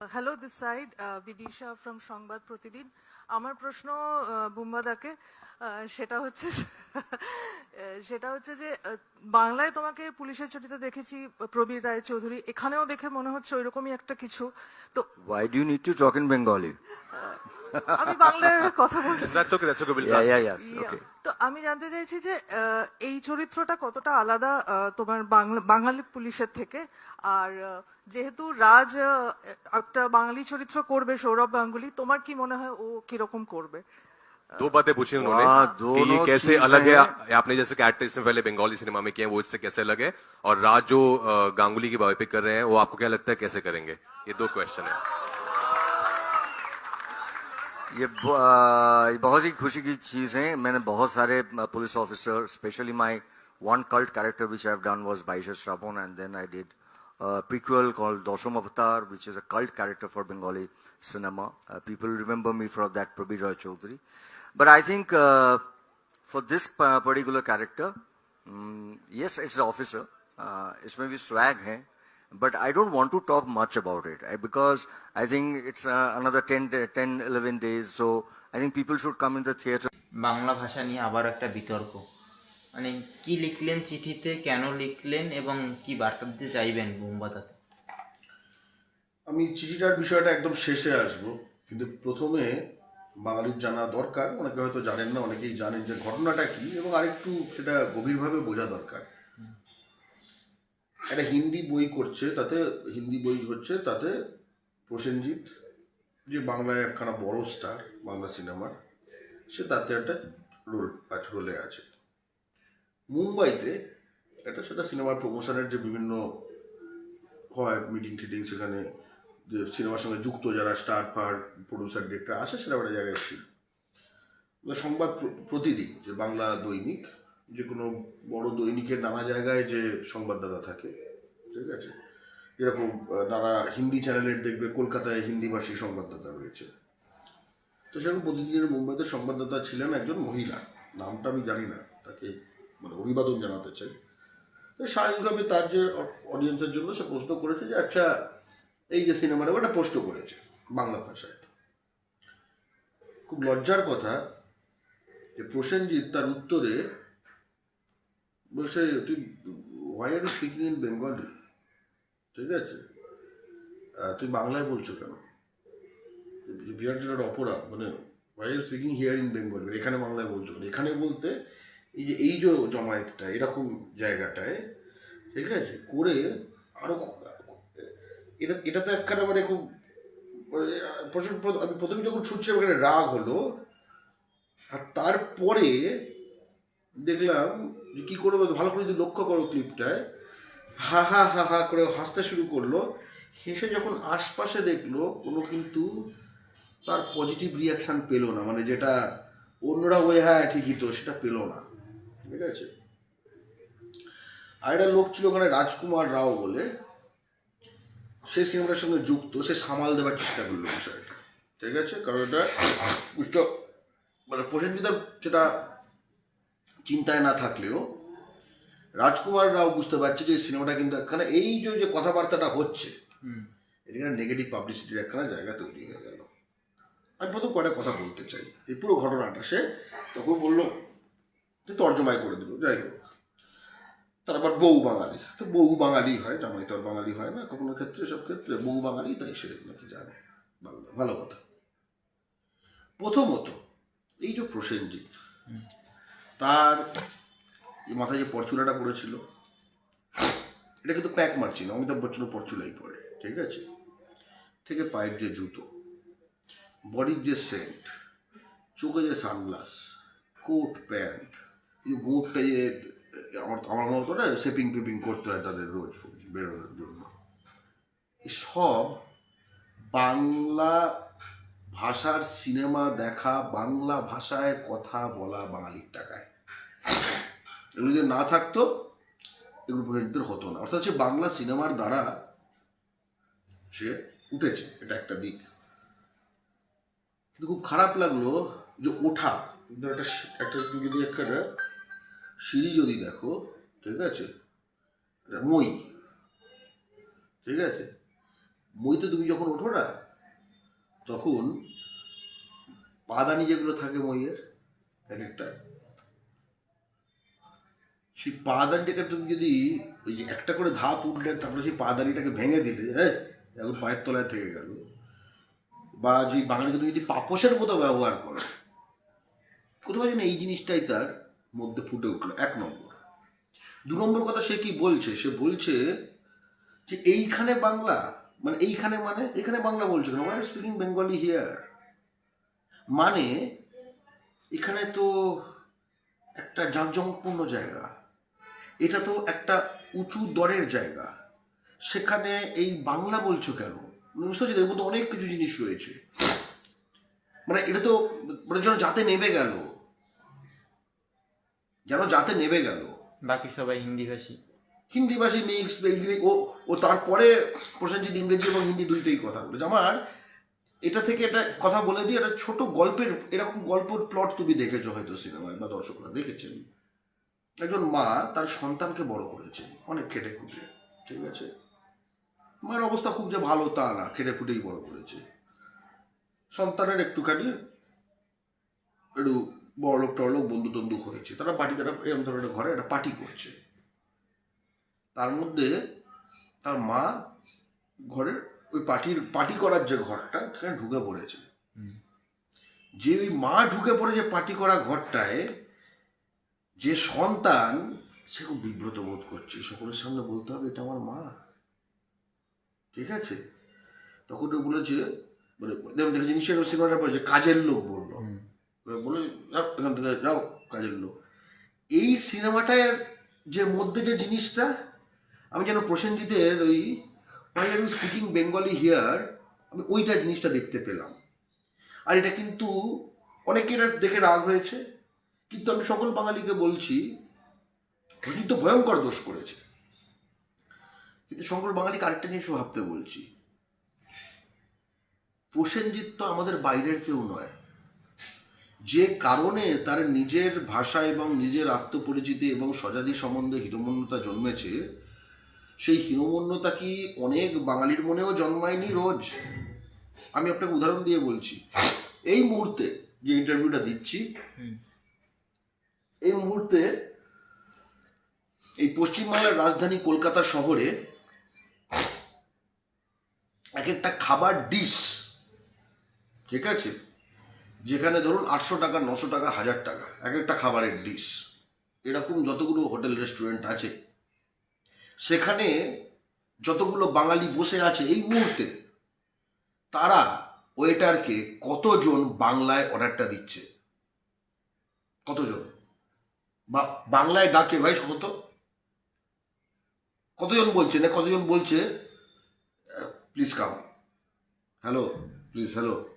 Hello this side Bidisha from Sangbad Pratidin আমার প্রশ্ন বুম্বাদাকে সেটা হচ্ছে সেটা হচ্ছে যে বাংলায় তোমাকে পুলিশের ছুটিতে দেখেছি প্রবীর রায় চৌধুরী এখানেও দেখে মনে হচ্ছে ওইরকমই একটা কিছু তো Why do need to to talk Bengali Bengali? আমি বাংলায় কথা বলছি That's okay, that's okay, we'll Yeah, translate. yeah, yes. Yeah. Okay. তো আমি জানতে চাইছি যে আহ, এই চরিত্রটা কতটা আলাদা আহ, তোমার বাংলা বাঙালি পুলিশের থেকে আর আহ, যেহেতু রাজ আহ, একটা বাঙালি চরিত্র করবে সৌরভ গাঙ্গুলি তোমার কি মনে হয় ও কিরকম করবে दो बातें पूछी उन्होंने वाह, कि दोनों ये कैसे चीजें अलग है हैं। आपने जैसे कैरेक्टर इसमें पहले बंगाली सिनेमा में किए हैं, वो इससे कैसे अलग है और राज जो अ, गांगुली की बायोपिक कर रहे हैं वो आपको क्या लगता है कैसे करेंगे ये दो क्वेश्चन है ये बहुत ही खुशी की चीज़ है। मैंने बहुत सारे police officer specially my one cult character which have done was Baishe Srabon and then I did sequel called Dasham Avatar which is a cult character for Bengali cinema people remember me for that Prabir Roy Chowdhury but I think for this particular character yes it's a officer इसमें भी swag है। But I don't want to talk much about it I, because I think it's uh, another 10, day- 10, 11 days. So I think people should come in the theater. Bangla ভাষা নিয়ে আবার একটা বিতর্ক মানে কি লিখলেন চিঠিতে কেন লিখলেন এবং কি বার্তা দিতে চাইবেন বোমবাতাতে আমি চিঠিটার বিষয়টা একদম শেষে আসব কিন্তু প্রথমে বাঙালির জানা দরকার অনেকে হয়তো জানেন না অনেকেই জানেন যে ঘটনাটা কি এবং আরেকটু সেটা গভীরভাবে বোঝা দরকার একটা হিন্দি বই করছে, তাতে হিন্দি বই হচ্ছে, তাতে প্রসেনজিৎ, যে বাংলায় একখানা বড় স্টার বাংলা সিনেমার সে তাতে একটা রোল আছে রোলে আছে। মুম্বাইতে একটা সেটা সিনেমার প্রমোশনের যে বিভিন্ন হয় মিটিং টিটিং সেখানে, যে সিনেমার সঙ্গে যুক্ত যারা স্টার ফার প্রডিউসার ডিরেক্টর আসে, সেটা একটা জায়গায় ছিল সংবাদ প্রতিদিন যে বাংলা দৈনিক, যে কোনো বড় দৈনিকের নানা জায়গায় যে সংবাদদাতা থাকে ঠিক আছে? যেরকম নানা হিন্দি চ্যানেলের দেখবে কলকাতায় হিন্দিভাষী সংবাদদাতা রয়েছে। তো সেরকম প্রতিদিনের মুম্বাইতে সংবাদদাতা ছিলেন একজন মহিলা। নামটা আমি জানি না। তাকে মানে অভিবাদন জানাতে চাই। তো স্বাভাবিকভাবে তার যে অডিয়েন্সের জন্য সে প্রশ্ন করেছে যে একটা এই যে সিনেমাটা ওটা প্রশ্ন করেছে বাংলা ভাষায়। খুব লজ্জার কথা যে প্রসেনজিৎ তার উত্তরে বলছে, তুই why are speaking in Bengali ঠিক আছে? তুই বাংলায় বলছো কেন? বিরাট একটা অপরাধ মানে are speaking here in Bengali এখানে বাংলায় বলছো? এখানে বলতে এই যে এই যে জমায়েতটা এরকম জায়গাটায় ঠিক আছে? করে আরও এটা এটা তো একখানা মানে খুব মানে প্রচুর প্র- আমি প্রথমে যখন শুনছি আমার একটা রাগ হলো আর তারপরে দেখলাম যে কী করে বলতো, ভালো করে যদি লক্ষ্য করো ক্লিপটায় হা হা হা হা করে হাসতে শুরু করল। হেসে যখন আশপাশে দেখল, কোনো কিন্তু তার পজিটিভ রিয়াকশান পেল না। মানে যেটা অন্যরা ওই হ্যাঁ ঠিকই তো। সেটা পেল না। ঠিক আছে? আর একটা লোক ছিল ওখানে রাজকুমার রাও বলে। সে সিনেমাটার সঙ্গে যুক্ত। সে সামাল দেওয়ার চেষ্টা করল বিষয়টা। ঠিক আছে? কারণ এটা মানে প্রসেনজিতার সেটা চিন্তায় না থাকলেও রাজকুমার রাও বুঝতে পারছে যে সিনেমাটা কিন্তু একখানা এই যে যে কথাবার্তাটা হচ্ছে এটা নেগেটিভ পাবলিসিটির একখানা জায়গা তৈরি হয়ে গেল। আমি প্রথম কয়টা কথা বলতে চাই। এই পুরো ঘটনাটা সে তখন বলল যে তর্জমায় করে দিল যাই হোক। তারপর বউ বাঙালি তো বউ বাঙালি হয় জামাই তো আর বাঙালি হয় না কখনো ক্ষেত্রে সব ক্ষেত্রে বউ বাঙালি তাই সে নাকি জানে। বাংলা ভালো কথা। প্রথমত এই যে প্রসেনজিৎ তার মাথায় যে পরচুলাটা পড়েছিল, এটা কিন্তু প্যাক মারছি না, অমিতাভ বচ্চনও পরচুলাই পরে, ঠিক আছে? থেকে পায়ের যে জুতো, বডির যে সেন্ট, চোখে যে সানগ্লাস, কোট প্যান্ট, এই যে আমার আমার মতো না, সেপিং করতে হয় তাদের রোজ বেরোনোর জন্য। সব বাংলা ভাষার সিনেমা দেখা, বাংলা ভাষায় কথা বলা বাঙালির টাকায়। এগুলো যদি না থাকতো, এগুলো পর্যন্ত হতো না। অর্থাৎ সে বাংলা সিনেমার দ্বারা সে উঠেছে, এটা একটা দিক। কিন্তু খুব খারাপ লাগল যে ওঠা একটা একটা তুমি যদি একটা সিঁড়ি যদি দেখো, ঠিক আছে? মই, ঠিক আছে? মইতে তুমি যখন ওঠো না, তখন পাদানি যেগুলো থাকে মইয়ের, এক একটা সেই পাদানিটাকে তুমি যদি ওই যে একটা করে ধাপ উঠলে তারপরে সেই পাদানিটাকে ভেঙে দিলে হ্যাঁ এখন পায়ের তলায় থেকে গেল। বা যে বাঙালিকে তুমি যদি পাপসের মতো ব্যবহার করো, কোথাও যেন এই জিনিসটাই তার মধ্যে ফুটে উঠল। এক নম্বর। দু নম্বর কথা সে কি বলছে? সে বলছে যে এইখানে বাংলা মানে এইখানে মানে এখানে বাংলা বলছে কেন? ওয়াই স্পিকিং বেঙ্গলি হিয়ার মানে এখানে তো একটা জাঁকজমকপূর্ণ জায়গা। এটা তো একটা উঁচু দরের জায়গা। সেখানে এই বাংলা বলছো কেন? মানে বুঝতে পারছি এর মধ্যে অনেক কিছু জিনিস রয়েছে। মানে এটা তো মানে যেন যাতে নেমে গেল। যেন যাতে নেমে গেল। বাকি সবাই হিন্দিভাষী। হিন্দিভাষী মিক্স ইংরেজি ও ও তারপরে প্রসেনজিৎ ইংরেজি এবং হিন্দি দুইতেই কথা বলেছে। আমার এটা থেকে একটা কথা বলে দিই একটা ছোট গল্পের এরকম গল্পের প্লট তুমি দেখেছ হয়তো সিনেমায় বা দর্শকরা দেখেছেন। একজন মা তার সন্তানকে বড় করেছে অনেক খেটে খুঁটে ঠিক আছে? মায়ের অবস্থা খুব যে ভালো তা না খেটে খুঁটেই বড় করেছে। সন্তানের একটুখানি একটু বড়লোক টড়লোক বন্ধু টন্ধু হয়েছে তারা পার্টি তারা এরকম ধরনের ঘরে একটা পার্টি করছে। তার মধ্যে তার মা ঘরের ওই পার্টির পার্টি করার যে ঘরটা সেখানে ঢুকে পড়েছে। যে ওই মা ঢুকে পড়ে যে পার্টি করা ঘরটায় যে সন্তান সে খুব বিব্রত বোধ করছে। সকলের সামনে বলতে হবে এটা আমার মা। ঠিক আছে? তখন ও বলেছে মানে যেমন দেখেছি নিশ্চয়ই সিনেমাটা পড়েছে কাজের লোক বলল। বলে এখান থেকে যাও কাজের লোক। এই সিনেমাটার যে মধ্যে যে জিনিসটা আমি যেন প্রসেনজিতের ওই why are speaking Bengali here আমি ওইটা জিনিসটা দেখতে পেলাম। আর এটা কিন্তু অনেকে এটা দেখে রাগ হয়েছে। কিন্তু আমি সকল বাঙালিকে বলছি প্রসেনজিৎ তো ভয়ঙ্কর দোষ করেছে। কিন্তু সকল বাঙালিকে আরেকটা জিনিস ভাবতে বলছি। প্রসেনজিৎ তো আমাদের বাইরের কেউ নয়। যে কারণে তার নিজের ভাষা এবং নিজের আত্মপরিচিতি এবং স্বজাতি সম্বন্ধে হীনমন্যতা জন্মেছে, সেই হীনমন্যতা কি অনেক বাঙালির মনেও জন্মায়নি রোজ? আমি আপনাকে উদাহরণ দিয়ে বলছি। এই মুহূর্তে যে ইন্টারভিউটা দিচ্ছি এই মুহূর্তে এই পশ্চিমবাংলার রাজধানী কলকাতা শহরে এক একটা খাবার ডিশ, ঠিক আছে? যেখানে ধরুন আটশো টাকা, নশো টাকা, হাজার টাকা, এক একটা খাবারের ডিশ। এরকম যতগুলো হোটেল, রেস্টুরেন্ট আছে, সেখানে যতগুলো বাঙালি বসে আছে এই মুহূর্তে, তারা ওয়েটারকে কতজন বাংলায় অর্ডারটা দিচ্ছে? কতজন? বা বাংলায় ডাকে ভাই কত কতজন বলছে? না, কতজন বলছে? Please come hello please hello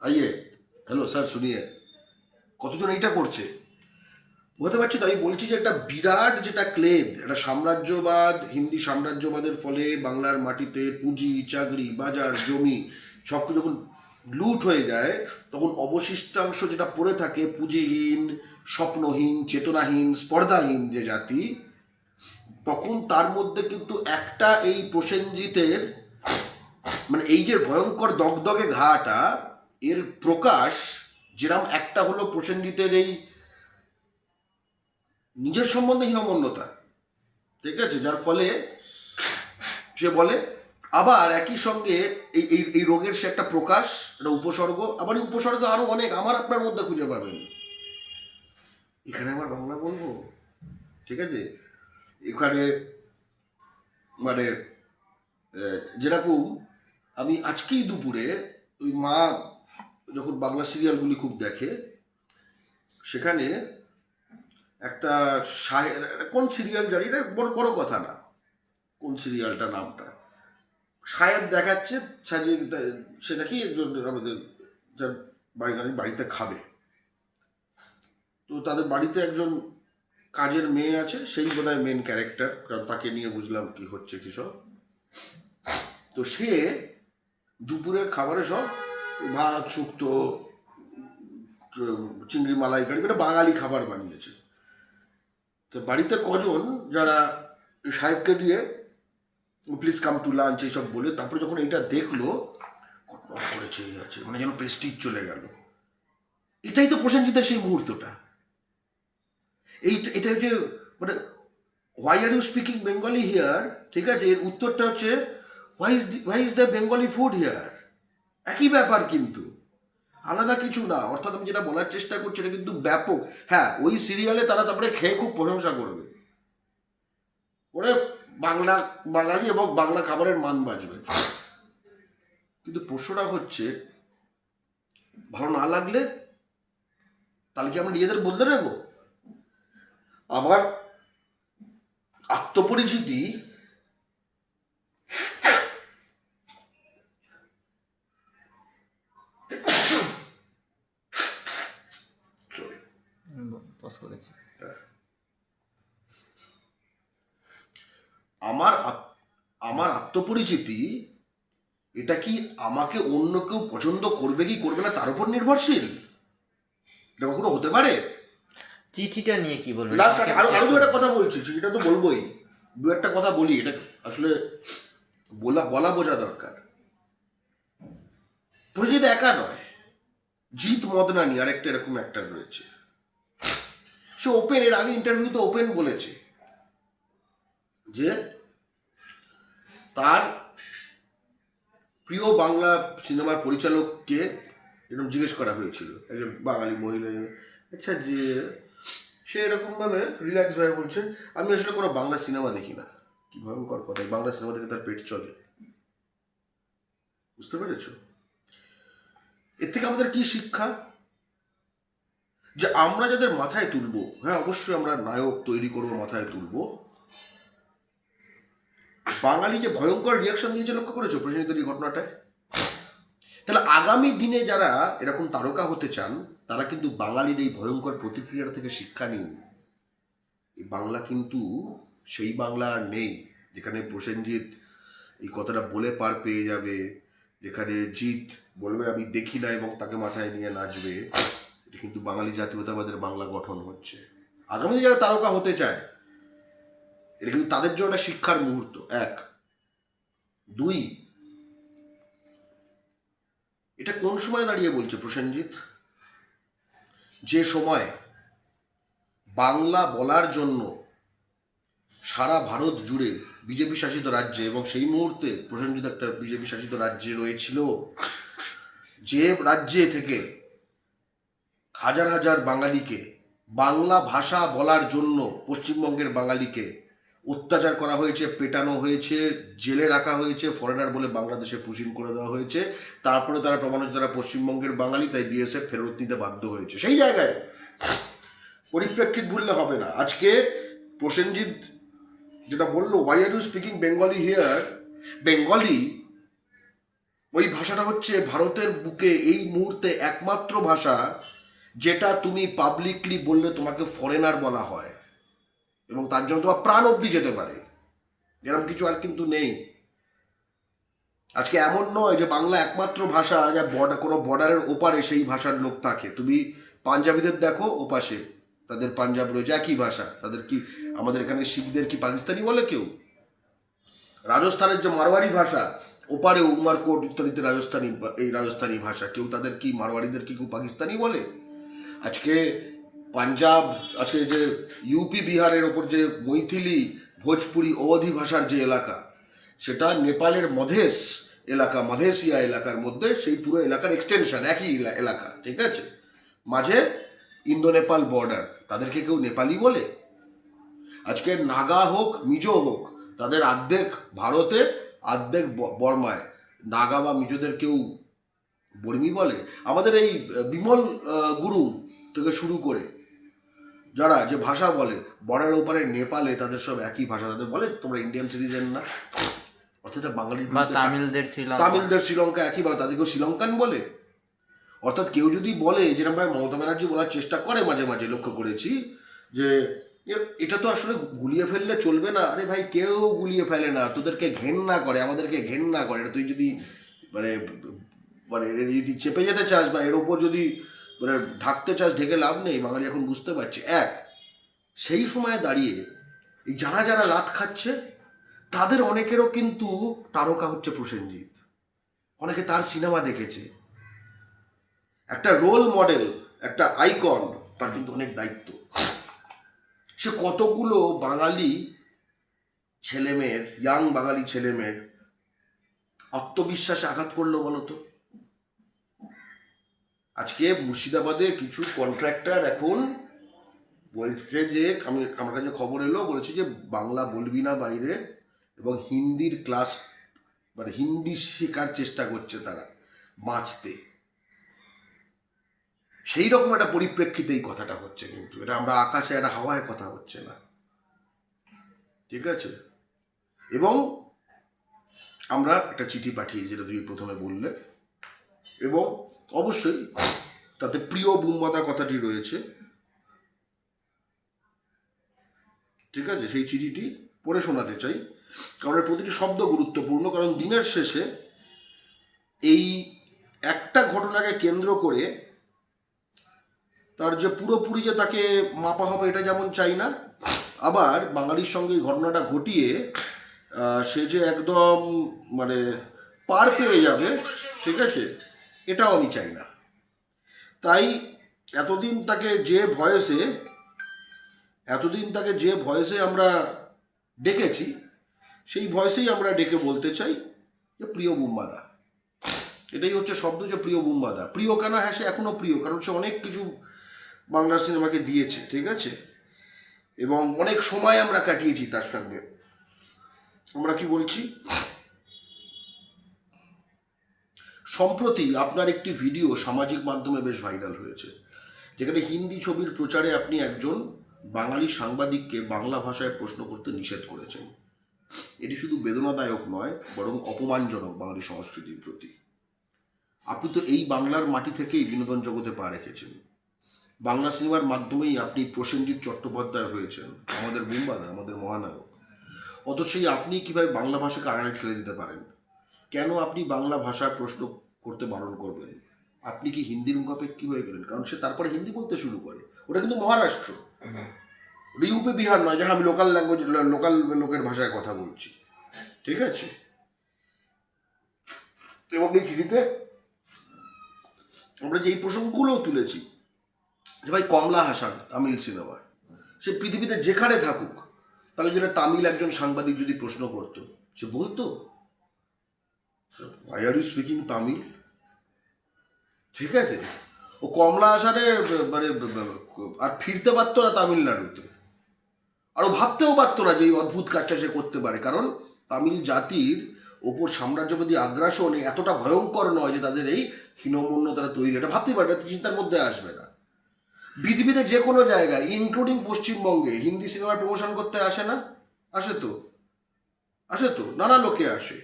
আইয়ে হ্যালো স্যার শুনিয়ে। কতজন এইটা করছে? বুঝতে পারছি তো? আমি বলছি যে একটা বিরাট যেটা ক্লেদ, একটা সাম্রাজ্যবাদ, হিন্দি সাম্রাজ্যবাদের ফলে বাংলার মাটিতে পুঁজি, চাকরি, বাজার, জমি সব কিছু যখন লুট হয়ে যায়, তখন অবশিষ্টাংশ যেটা পড়ে থাকে, পুঁজিহীন স্বপ্নহীন, চেতনাহীন, স্পর্ধাহীন যে জাতি, তখন তার মধ্যে কিন্তু একটা এই প্রসেনজিতের মানে এই যে ভয়ঙ্কর দগদগে ঘাটা, এর প্রকাশ যেরকম একটা হলো প্রসেনজিতের এই নিজের সম্বন্ধে হীনমন্যতা ঠিক আছে? যার ফলে সে বলে, আবার একই সঙ্গে এই এই এই রোগের সে একটা প্রকাশ, একটা উপসর্গ, আবার এই উপসর্গ আরও অনেক, আমার আপনার মধ্যে খুঁজে পাবেন। এখানে আবার বাংলা বলব? ঠিক আছে? এখানে মানে যেরকম আমি আজকেই দুপুরে ওই মা যখন বাংলা সিরিয়ালগুলি খুব দেখে, সেখানে একটা সাহে কোন সিরিয়াল জানি না, বড় বড় কথা না। কোন সিরিয়ালটা নামটা? সাহেব দেখাচ্ছে, সাজিয়ে, সে নাকি আমাদের, যার বাড়ি, বাড়িতে খাবে। তো তাদের বাড়িতে একজন কাজের মেয়ে আছে, সেই বোধ হয় মেন ক্যারেক্টার কারণ তাকে নিয়ে বুঝলাম কি হচ্ছে, কি সব। তো সে দুপুরের খাবারে সব ভাত, শুক্তো, চিংড়ি মালাইকারি এটা বাঙালি খাবার বানিয়েছে। তো বাড়িতে কজন যারা সাহেবকে দিয়ে প্লিজ কাম টু লাঞ্চ এইসব বলে, তারপরে যখন এটা দেখল, কটমট করে মানে যেন প্রেস্টিজ চলে গেল। এটাই তো প্রসেনজিতের সেই মুহূর্তটা। এই এটা হচ্ছে মানে why are you speaking Bengali here ঠিক আছে, এর উত্তরটা হচ্ছে why is why is the Bengali food here একই ব্যাপার কিন্তু। আলাদা কিছু না। অর্থাৎ আমি যেটা বলার চেষ্টা করছি, এটা কিন্তু ব্যাপক। হ্যাঁ ওই সিরিয়ালে তারা তারপরে খেয়ে খুব প্রশংসা করবে। ওরে বাংলা, বাঙালি এবং বাংলা খাবারের মান বাঁচবে। কিন্তু প্রশ্নটা হচ্ছে, ভালো না লাগলে তাহলে কি আমরা নিজেদের বলতে নেব আবার আত্মপরিচিতি করেছি। আমার আমার আত্মপরিচিতি এটা কি আমাকে অন্য কেউ পছন্দ করবে কি করবে না তার উপর নির্ভরশীল? এটা কখনো হতে পারে? চিঠিটা নিয়ে কি বলবেন? লাস্ট আরও আরও একটা কথা বলছি সেটা তো বলবোই। দু একটা কথা বলি এটা আসলে বলা বলা বোঝা দরকার। প্রজিত একা নয় জিৎ মদনানি আরেকটা এরকম একটা রয়েছে। সে ওপেন এর আগে ইন্টারভিউতে ওপেন বলেছে যে তার প্রিয় বাংলা সিনেমার পরিচালককে এরকম জিজ্ঞেস করা হয়েছিল একজন বাঙালি মহিলা। আচ্ছা যে সে এরকমভাবে রিল্যাক্স ভাবে বলছে, আমি আসলে কোনো বাংলা সিনেমা দেখি না। কি ভয়ঙ্কর কথা বাংলা সিনেমা দেখে তার পেট চলে। বুঝতে পেরেছ? এর থেকে আমাদের কি শিক্ষা? যে আমরা যাদের মাথায় তুলবো হ্যাঁ অবশ্যই আমরা নায়ক তৈরি করব, মাথায় তুলবো। বাঙালি যে ভয়ঙ্কর রিয়াকশন দিয়েছে লক্ষ্য করেছ এই ঘটনাটায়? তাহলে আগামী দিনে যারা এরকম তারকা হতে চান তারা কিন্তু বাঙালির এই ভয়ঙ্কর প্রতিক্রিয়া থেকে শিক্ষা নিন এই বাংলা কিন্তু সেই বাংলা আর নেই, যেখানে প্রসেনজিৎ এই কথাটা বলে পার পেয়ে যাবে, যেখানে জিৎ বলবে, আমি দেখি না এবং তাকে মাথায় নিয়ে নাচবে। এটা কিন্তু বাঙালি জাতীয়তাবাদের বাংলা গঠন হচ্ছে। আগামী যারা তারকা হতে চায়, এটা কিন্তু তাদের জন্য একটা শিক্ষার মুহূর্ত। এক। দুই, এটা কোন সময় দাঁড়িয়ে বলছে প্রসেনজিৎ? যে সময় বাংলা বলার জন্য সারা ভারত জুড়ে বিজেপি শাসিত রাজ্যে এবং সেই মুহূর্তে প্রসেনজিৎ একটা বিজেপি শাসিত রাজ্যে রয়েছিল, যে রাজ্যে থেকে হাজার হাজার বাঙালিকে বাংলা ভাষা বলার জন্য পশ্চিমবঙ্গের বাঙালিকে অত্যাচার করা হয়েছে, পেটানো হয়েছে, জেলে রাখা হয়েছে ফরেনার বলে বাংলাদেশে পুশিং করে দেওয়া হয়েছে। তারপরে তারা প্রমাণ হচ্ছে তারা পশ্চিমবঙ্গের বাঙালি, তাই বিএসএফ ফেরত নিতে বাধ্য হয়েছে। সেই জায়গায় পরিপ্রেক্ষিত ভুললে হবে না। আজকে প্রসেনজিৎ যেটা বলল why are you speaking Bengali here Bengali ওই ভাষাটা হচ্ছে ভারতের বুকে এই মুহূর্তে একমাত্র ভাষা যেটা তুমি পাবলিকলি বললে তোমাকে ফরেনার বলা হয়। এবং তার জন্য তোমার প্রাণ অবধি যেতে পারে। এরকম কিছু আর কিন্তু নেই। আজকে এমন নয় যে বাংলা একমাত্র ভাষা যা বর্ডার কোনো বর্ডারের ওপারে সেই ভাষার লোক থাকে। তুমি পাঞ্জাবিদের দেখো, ওপাশে তাদের পাঞ্জাব রয়েছে। একই ভাষা। তাদের কি, আমাদের এখানে শিখদের কি পাকিস্তানি বলে কেউ? রাজস্থানের যে মারোয়ারি ভাষা, ওপারে উমারকোট ইত্যাদিতে রাজস্থানী, এই রাজস্থানী ভাষা। কেউ তাদের কি মারোয়ারিদের কি কেউ পাকিস্তানি বলে? আজকে পাঞ্জাব, আজকে যে ইউপি বিহারের ওপর যে মৈথিলি, ভোজপুরি, অবধি ভাষার যে এলাকা, সেটা নেপালের মধেশ এলাকা, মধেশিয়া এলাকার মধ্যে সেই পুরো এলাকার এক্সটেনশন একই এলাকা, ঠিক আছে? মাঝে ইন্দো নেপাল বর্ডার তাদেরকে কেউ নেপালি বলে? আজকে নাগা হোক, মিজো হোক, তাদের আর্ধেক ভারতে, আর্ধেক বর্মায়, নাগা বা মিজোদের কেউ বর্মি বলে? আমাদের এই, বিমল গুরু থেকে শুরু করে যারা যে ভাষা বলে বর্ডার ওপারে নেপালে তাদের সব একই ভাষা তাদের বলে তোমরা ইন্ডিয়ান সিটিজেন না। অর্থাৎ এটা বাঙালির বা বিরুদ্ধে তামিলদের শ্রীলঙ্কা। তামিলদের শ্রীলঙ্কা একই ভাবে তাদেরকেও শ্রীলঙ্কান বলে। অর্থাৎ কেউ যদি বলে যেরকম ভাই মমতা ব্যানার্জি বলার চেষ্টা করে মাঝে মাঝে লক্ষ্য করেছি যে এটা তো আসলে গুলিয়ে ফেললে চলবে না। আরে ভাই কেউ গুলিয়ে ফেলে না তোদেরকে ঘেন্না করে আমাদেরকে ঘেন্না করে। এটা তুই যদি মানে মানে যদি চেপে যেতে চাস বা এর ওপর যদি মানে ঢাকতে চাস, ঢেকে লাভ নেই, বাঙালি এখন বুঝতে পারছে। এক, সেই সময়ে দাঁড়িয়ে এই যারা যারা লাত খাচ্ছে, তাদের অনেকেরও কিন্তু তারকা হচ্ছে প্রসেনজিৎ। অনেকে তার সিনেমা দেখেছে। একটা রোল মডেল, একটা আইকন, তার কিন্তু অনেক দায়িত্ব। সে কতগুলো বাঙালি ছেলেমেয়ের ইয়াং বাঙালি ছেলেমেয়ের আত্মবিশ্বাসে আঘাত করল বলো তো? আজকে মুর্শিদাবাদে কিছু কন্ট্রাক্টর এখন বলছে যে, আমি, আমার কাছে খবর এলো, বলেছে যে বাংলা বলবি না বাইরে এবং হিন্দির ক্লাস মানে হিন্দি শেখার চেষ্টা করছে তারা বাঁচতে। সেই রকম একটা পরিপ্রেক্ষিতে এই কথাটা হচ্ছে কিন্তু। এটা আমরা আকাশে একটা হাওয়ায় কথা হচ্ছে না। ঠিক আছে? এবং আমরা একটা চিঠি পাঠিয়ে যেটা তুমি প্রথমে বললে। এবং অবশ্যই তাতে প্রিয় বুম্বাদা কথাটি রয়েছে। ঠিক আছে? সেই চিঠিটি পড়ে শোনাতে চাই। কারণ প্রতিটি শব্দ গুরুত্বপূর্ণ, কারণ দিনের শেষে এই একটা ঘটনাকে কেন্দ্র করে তার যে পুরোপুরি যে তাকে মাপা হবে এটা যেমন চাই না, আবার বাঙালির সঙ্গে এই ঘটনাটা ঘটিয়ে সে যে একদম মানে পার পেয়ে যাবে, ঠিক আছে? এটাও আমি চাই না। তাই এতদিন তাকে যে ভয়েসে, এতদিন তাকে যে ভয়েসে আমরা ডেকেছি, সেই ভয়েসেই আমরা ডেকে বলতে চাই যে, প্রিয় বুম্বাদা। এটাই হচ্ছে শব্দ যে, প্রিয় বুম্বাদা। প্রিয় কেন? হ্যাঁ সে এখনও প্রিয়, কারণ সে অনেক কিছু বাংলা সিনেমাকে দিয়েছে, ঠিক আছে? এবং অনেক সময় আমরা কাটিয়েছি তার সঙ্গে। আমরা কি বলছি? সম্প্রতি আপনার একটি ভিডিও সামাজিক মাধ্যমে বেশ ভাইরাল হয়েছে। যেখানে হিন্দি ছবির প্রচারে আপনি একজন বাঙালি সাংবাদিককে বাংলা ভাষায় প্রশ্ন করতে নিষেধ করেছেন। এটি শুধু বেদনাদায়ক নয়, বরং অপমানজনক বাঙালি সংস্কৃতির প্রতি। আপনি তো এই বাংলার মাটি থেকেই বিনোদন জগতে পা রেখেছেন। বাংলা সিনেমার মাধ্যমেই আপনি প্রসেনজিৎ চট্টোপাধ্যায় হয়েছেন, আমাদের বুম্বাদা আমাদের মহানায়ক। অথচ আপনি কীভাবে বাংলা ভাষাকে আড়ালে ঠেলে দিতে পারেন? কেন আপনি বাংলা ভাষার প্রশ্ন করতে বারণ করবেন? আপনি কি হিন্দির মুখাপেক্ষী হয়ে গেলেন? কারণ সে তারপরে হিন্দি বলতে শুরু করে। ওটা কিন্তু মহারাষ্ট্র। ওটা ইউপি বিহার নয় যে হ্যাঁ, আমি লোকাল ল্যাঙ্গুয়েজ লোকাল লোকের ভাষায় কথা বলছি। ঠিক আছে? এবং এই চিঠিতে আমরা যে এই প্রসঙ্গগুলো তুলেছি যে ভাই কমলা হাসান তামিল সিনেমার সে পৃথিবীতে যেখানে থাকুক তাকে যেটা তামিল একজন সাংবাদিক যদি প্রশ্ন করতো সে বলতো? Why are you speaking Tamil ঠিক আছে? ও কমলা আসারে মানে আর ফিরতে পারতো না তামিলনাড়ুতে। আর ও ভাবতেও পারতো না যে এই অদ্ভুত কাজটা সে করতে পারে, কারণ তামিল জাতির ওপর সাম্রাজ্যবাদী আগ্রাসন এতটা ভয়ঙ্কর নয় যে তাদের এই হীনমন্য তারা তৈরি এটা ভাবতেই পারে এটা চিন্তার মধ্যে আসবে না। পৃথিবীতে যে কোনো জায়গায় ইনক্লুডিং পশ্চিমবঙ্গে, হিন্দি সিনেমার প্রমোশন করতে আসে না? আসে তো? আসে তো? নানা লোকে আসে।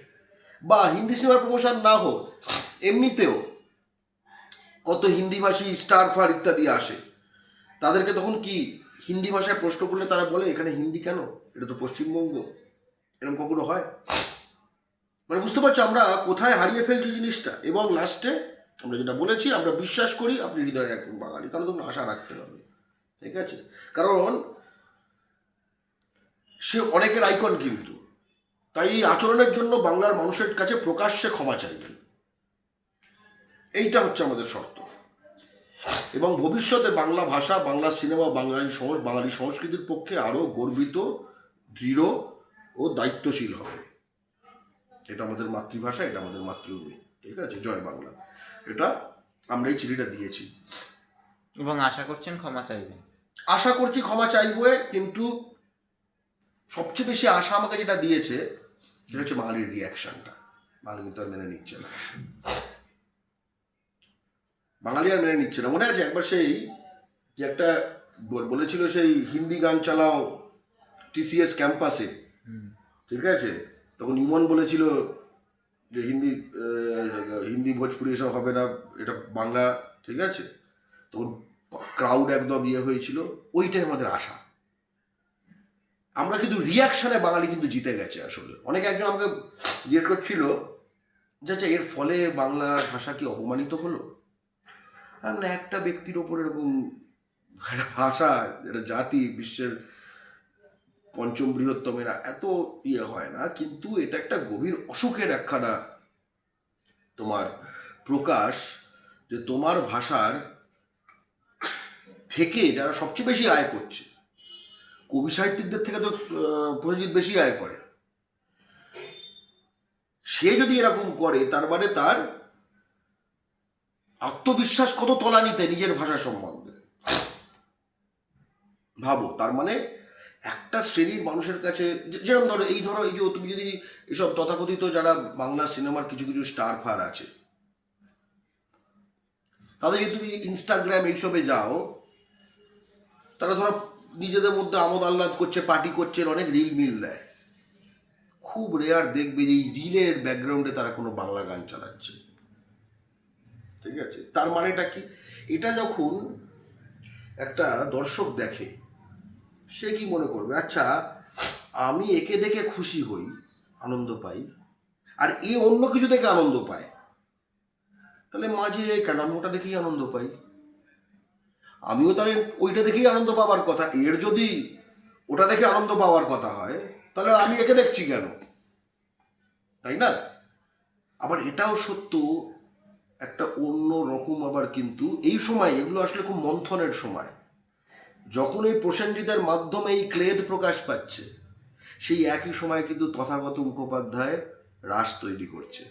বা হিন্দি সিনেমার প্রমোশন না হোক, এমনিতেও কত হিন্দিভাষী স্টার ফার ইত্যাদি আসে, তাদেরকে তখন কি হিন্দি ভাষায় প্রশ্ন করলে তারা বলে, এখানে হিন্দি কেন? এটা তো পশ্চিমবঙ্গ। এরকম কখনো হয়? মানে বুঝতে পারছি, আমরা কোথায় হারিয়ে ফেলছি জিনিসটা? এবং লাস্টে আমরা যেটা বলেছি, আমরা বিশ্বাস করি আপনি হৃদয়ে এক বাঙালি, কারণ তখন আশা রাখতে হবে। ঠিক আছে? কারণ সে অনেকের আইকন কিন্তু। তাই এই আচরণের জন্য বাংলার মানুষের কাছে প্রকাশ্যে ক্ষমা চাইবেন। এইটা হচ্ছে আমাদের শর্ত। এবং ভবিষ্যতে বাংলা ভাষা বাংলা সিনেমা বাঙালি বাঙালি সংস্কৃতির পক্ষে আরও গর্বিত দৃঢ় ও দায়িত্বশীল হবে। এটা আমাদের মাতৃভাষা এটা আমাদের মাতৃভূমি। ঠিক আছে? জয় বাংলা। এটা আমরা এই চিঠিটা দিয়েছি। এবং আশা করছেন ক্ষমা চাইবেন? আশা করছি ক্ষমা চাইবে কিন্তু সবচেয়ে বেশি আশা আমাকে যেটা দিয়েছে সেটা হচ্ছে বাঙালির রিয়াকশনটা বাঙালি কিন্তু আর মেনে নিচ্ছে না। বাঙালি আর মেনে নিচ্ছে না। মনে আছে একবার সেই যে একটা বল- বলেছিল সেই হিন্দি গান চালাও টিসিএস ক্যাম্পাসে ঠিক আছে? তখন ইমন বলেছিল যে হিন্দি হিন্দি ভোজপুরি এসব হবে না এটা বাংলা ঠিক আছে? তখন ক্রাউড একদম ইয়ে হয়েছিল। ওইটাই আমাদের আশা। আমরা কিন্তু রিয়াকশনে বাঙালি কিন্তু জিতে গেছে আসলে। অনেক একজন আমাকে জিজ্ঞেস করছিল যে আচ্ছা এর ফলে বাংলা ভাষা কি অপমানিত হলো? না, একটা ব্যক্তির ওপর এরকম একটা ভাষা, একটা জাতি বিশ্বের পঞ্চম বৃহত্তম, এরা এত ইয়ে হয় না, কিন্তু এটা একটা গভীর অসুখের একখানা তোমার প্রকাশ যে তোমার ভাষার থেকে যারা সবচেয়ে বেশি আয় করছে। কবি সাহিত্যিকদের থেকে তো প্রসেনজিৎ বেশি আয় করে। সে যদি এরকম করে, তার মানে তার আত্মবিশ্বাস কত তলানিতে নিজের ভাষা সম্বন্ধে? ভাবো, তার মানে একটা শ্রেণির মানুষের কাছে যেরকম ধরো, এই ধরো, এই যে, তুমি যদি এসব তথাকথিত যারা বাংলা সিনেমার কিছু কিছু স্টার ফার আছে, তাদের যদি তুমি ইনস্টাগ্রাম এইসবে যাও, তারা ধরো নিজেদের মধ্যে আমোদ আহ্লাদ করছে পার্টি করছে অনেক রিল মিল দেয়। খুব রেয়ার দেখবে যে এই রিলের ব্যাকগ্রাউন্ডে তারা কোনো বাংলা গান চালাচ্ছে। ঠিক আছে? তার মানেটা কি? এটা যখন একটা দর্শক দেখে, সে কি মনে করবে? আচ্ছা আমি একে দেখে খুশি হই, আনন্দ পাই, আর এ অন্য কিছু দেখে আনন্দ পায়। তাহলে মাঝে, কেন আমি ওটা দেখেই আনন্দ পাই? আমিও তাহলে ওইটা দেখেই আনন্দ পাওয়ার কথা। এর যদি ওটা দেখে আনন্দ পাওয়ার কথা হয়, তাহলে আমি একে দেখছি কেন? তাই না? আবার এটাও সত্য, একটা অন্য রকম আবার কিন্তু এই সময়, এগুলো আসলে খুব মন্থনের সময়। যখন এই প্রসেনজিতের মাধ্যমে এই ক্লেদ প্রকাশ পাচ্ছে, সেই একই সময় কিন্তু তথাগত মুখোপাধ্যায় রাস তৈরি করছে।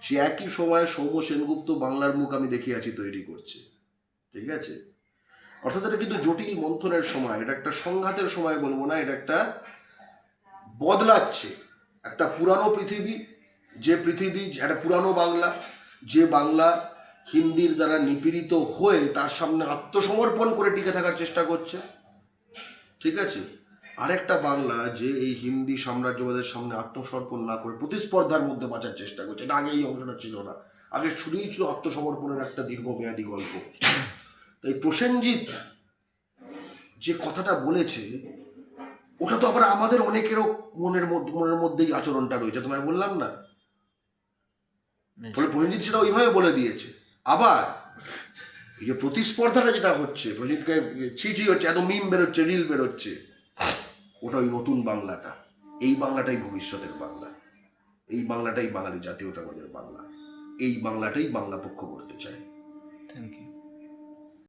সেই একই সময় সৌম্য সেনগুপ্ত বাংলার মুখ আমি দেখিয়াছি তৈরি করছে। ঠিক আছে? অর্থাৎ এটা কিন্তু জটিল মন্থনের সময়, এটা একটা সংঘাতের সময় বলব না, এটা একটা বদলাচ্ছে। একটা পুরানো পৃথিবী, যে পৃথিবী, একটা পুরানো বাংলা, যে বাংলা হিন্দির দ্বারা নিপীড়িত হয়ে তার সামনে আত্মসমর্পণ করে টিকে থাকার চেষ্টা করছে। ঠিক আছে? আরেকটা বাংলা যে এই হিন্দি সাম্রাজ্যবাদের সামনে আত্মসমর্পণ না করে প্রতিস্পর্ধার মধ্যে বাঁচার চেষ্টা করছে। এটা আগে এই অংশটা ছিল না। আগে শুরুই ছিল আত্মসমর্পণের একটা দীর্ঘমেয়াদী গল্প। তাই প্রসেনজিৎ যে কথাটা বলেছে ওটা তো আবার আমাদের অনেকেরও মনের মধ্যে মনের মধ্যেই আচরণটা রয়েছে তোমায় বললাম না? ফলে প্রসেনজিৎ সেটা ওইভাবে বলে দিয়েছে। আবার এই যে প্রতিস্পর্ধাটা যেটা হচ্ছে প্রসেনজিৎকে ছি ছি হচ্ছে এত মিম বেরোচ্ছে রিল বেরোচ্ছে ওটা ওই নতুন বাংলাটা। এই বাংলাটাই ভবিষ্যতের বাংলা। এই বাংলাটাই বাঙালি জাতীয়তাবাদের বাংলা। এই বাংলাটাই বাংলা পক্ষ করতে চায়।